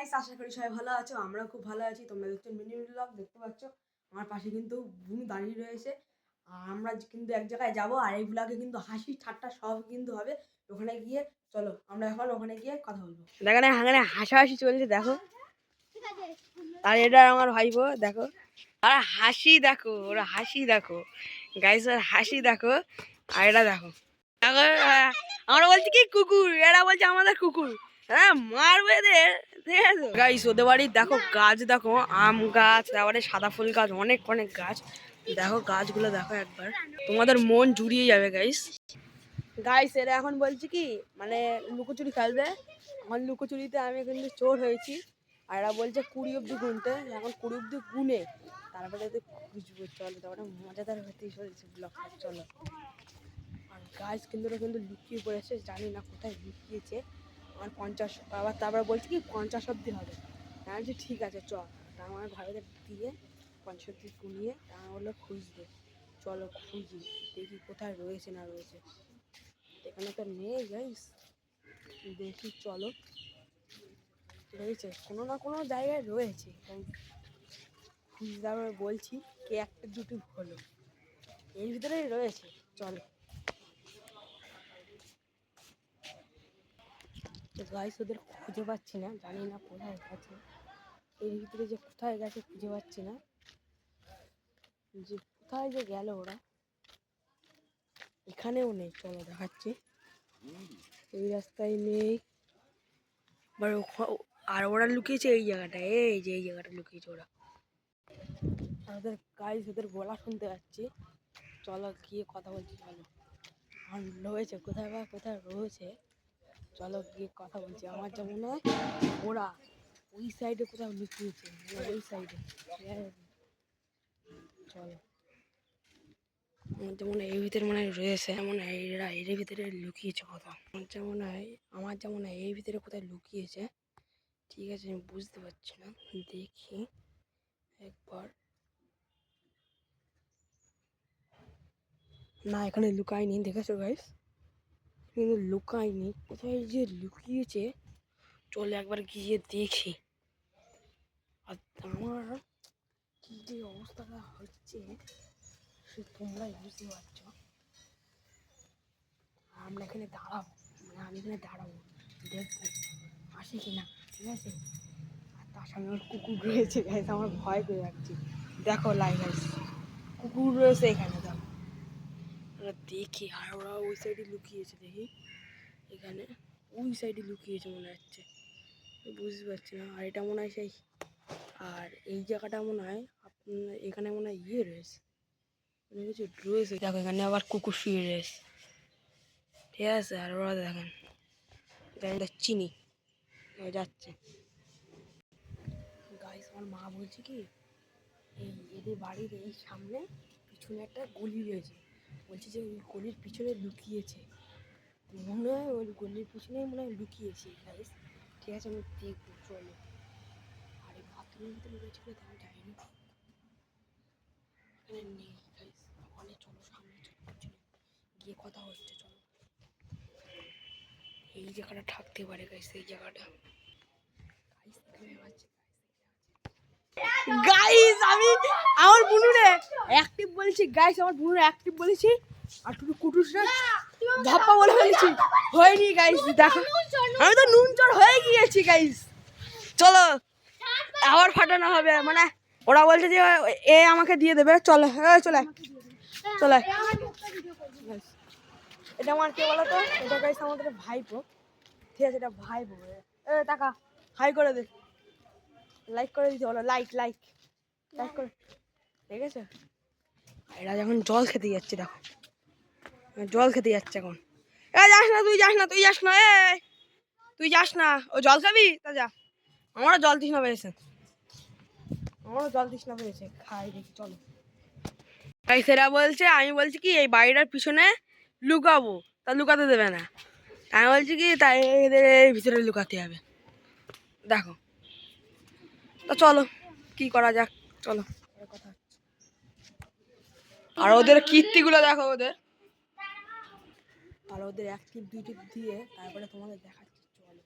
Guys আশা করি সবাই ভালো আছো আমরা খুব ভালো আছি। তোমরা দেখছ মিনি ব্লগ দেখতে পাচ্ছ? আমার পাশে কিন্তু বুনু দাঁড়িয়ে রয়েছে। আর আমরা কিন্তু এক জায়গায় যাব আর এই ব্লগে কিন্তু হাসি ঠাট্টা সব কিন্তু হবে। ওখানে গিয়ে চলো আমরা এখন ওখানে গিয়ে কথা বলব। দেখো না এখানে হাসাহাসি চলছে দেখো। আর এটা আমার ভাইবো দেখো। আর হাসি দেখো ওরা হাসি দেখো। গাইস ওর হাসি দেখো। আর এটা দেখো। দেখো আমরা বলছি কি কুকুর? এরা বলছে আমাদের কুকুর। হ্যাঁ মারবে এদের। গাইস ওদের বাড়ির দেখো গাছ, দেখো, আম গাছ, তারপরে সাদা ফুল গাছ, অনেক অনেক গাছ। দেখো গাছগুলো, দেখো একবার। তোমাদের মন জুড়িয়ে যাবে গাইস গাইস এরা এখন বলছি কি মানে লুকোচুরি খেলবে। এখন লুকোচুরিতে আমি কিন্তু চোর হয়েছি। আর এরা বলছে কুড়ি অব্দি গুনতে। এখন কুড়ি অব্দি গুনে। তারপরে খুঁজবো, চলো, তারপরে মজাদার হতেই চলছে ব্লগ চলো। আর গাছ কিন্তু কিন্তু লুকিয়ে পড়েছে, জানি না কোথায় লুকিয়েছে। আমার পঞ্চাশ, আবার তারপরে বলছি কি পঞ্চাশ অব্দি হবে। আমি বলছি, ঠিক আছে চল তা আমার ঘরে দিয়ে পঞ্চাশ অব্দি গুনিয়ে তা বলল খুঁজতে চলো খুঁজি, দেখি কোথায় রয়েছে না রয়েছে। এখানে তো নেই গাইস দেখি, চলো। রয়েছে, কোনো না কোনো জায়গায় রয়েছে। তাই খুঁজে বলছি, কে একটা দুটো হলো। এর ভিতরেই রয়েছে, চলো। তো গাইস ওদের খুঁজে পাচ্ছি না, জানি না কোথায় গেছে। এর ভিতরে যে কোথায় গেছে খুঁজে পাচ্ছি না। যে কোথায় যে গেল ওরা। এখানেও নেই, চলো দেখাচ্ছি। এই রাস্তায় নেই। ওখা- আর ওরা লুকিয়েছে এই জায়গাটায় এই যে এই জায়গাটা লুকিয়েছে ওরা। আর ওদের গাইস ওদের গলা শুনতে পাচ্ছি। চলো গিয়ে কথা বলছি, চলো। আর রয়েছে, কোথায় বা কোথায় রয়েছে? চলো গিয়ে কথা বলছি। আমার যেমন হয় ওরা ওই সাইডে কোথাও লুকিয়েছে, ওই সাইডে চলো। আমার যেমন এই ভিতরে মনে হয় রয়েছে এমন এরা এর ভিতরে লুকিয়েছে কোথাও। আমার যেমন হয়, আমার যেমন হয় এই ভিতরে কোথায় লুকিয়েছে, ঠিক আছে, আমি বুঝতে পারছি না। দেখি একবার। না, এখানে লুকায়নি, দেখেছ গাইস কিন্তু লুকায়নি। কোথায় যে লুকিয়েছে, চলে একবার গিয়ে দেখি। আর আমার কি যে অবস্থাটা হচ্ছে, সে তোমরাই বুঝতে পারছ। আমরা এখানে দাঁড়াবো মানে আমি এখানে দাঁড়াবো, দেখব, আসে কি না ঠিক আছে? আর তার সামনে আমার কুকুর রয়েছে আমার ভয় করে যাচ্ছি দেখো লাইভ কুকুর রয়েছে এখানে ওরা দেখি আর ওরা ওই সাইডে লুকিয়েছে দেখি। এখানে ওই সাইডে লুকিয়েছে মনে হচ্ছে। বুঝতে পারছি না, আর এটা মনে হয় সেই, আর এই জায়গাটা মনে হয় আপনার, এখানে মনে হয় ইয়ে রয়েছে। মানে কিছু রয়েছে। দেখো, এখানে আবার কুকুর শুয়ে রয়েছে। ঠিক আছে, আর ওরা দেখেন এটা চিনি। যাচ্ছে। গাইস আমার মা বলছে কি, এই এদের বাড়ির এই সামনে পিছনে একটা গলি রয়েছে। বলছে যে ওই গলির পিছনে লুকিয়েছে। মনে হয় ওই গলির পিছনেই মনে হয় লুকিয়েছে গাইস ঠিক আছে, আমি দেখব, চলো। আর বাথরুমের ভিতরে কিনা তা আমি জানি না এখানে নেই গাইস অনেক চলো, সামনে চলো গিয়ে কথা হচ্ছে, চলো। এই জায়গাটা থাকতে পারে গাইস এই জায়গাটা। গাইস এখানে আছে গাইস আমি আমার বুনুরে অ্যাক্টিভ বলেছি। গাইস আমার বুনুরে অ্যাক্টিভ বলেছি। আর শুধু কুটুসরা ধাপ্পা বলে ফেলেছি। হয়নি গাইস দেখো। আমি তো নুন চড় হয়ে গিয়েছি গাইস চলো আবার ফাটানো হবে। মানে ওরা বলছে যে এ আমাকে দিয়ে দেবে। চলো হ্যাঁ চলে। চলে। এটা আমার কে বলো তো? এটা গাইস আমাদের ভাইপো ঠিক আছে এটা ভাইপো এ টাকা হাই করে দে। লাইক করে দিতে বলো লাইক লাইক লাইক করে। ঠিক আছে? এরা যখন জল খেতে যাচ্ছে, দেখো। জল খেতে যাচ্ছে এখন। এ, যাস না, তুই যাস না, তুই যাস না, এ, তুই যাস না। ও, জল খাবি? তা যা। আমারও জল তৃষ্ণা পেয়েছে আমারও জল তৃষ্ণা পেয়েছে খাই দেখি, চলো। তাই সেরা বলছে, আমি বলছি কি, এই বাড়িটার পিছনে লুকাবো। তা লুকাতে দেবে না। আমি বলছি কি, তাই এদের ভিতরে লুকাতে হবে। দেখো। তো চলো, কি করা যাক, চলো। আর ওদের কীর্তিগুলো দেখো ওদের। আর ওদের এক টিপ, দুই টিপ দিয়ে তারপরে তোমাদের দেখাচ্ছি, চলো।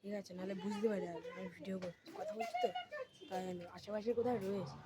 ঠিক আছে, নাহলে বুঝতে পারি আমি ভিডিও করছি। কথা বলছি তো? তাই আশেপাশে কোথায় রয়েছে?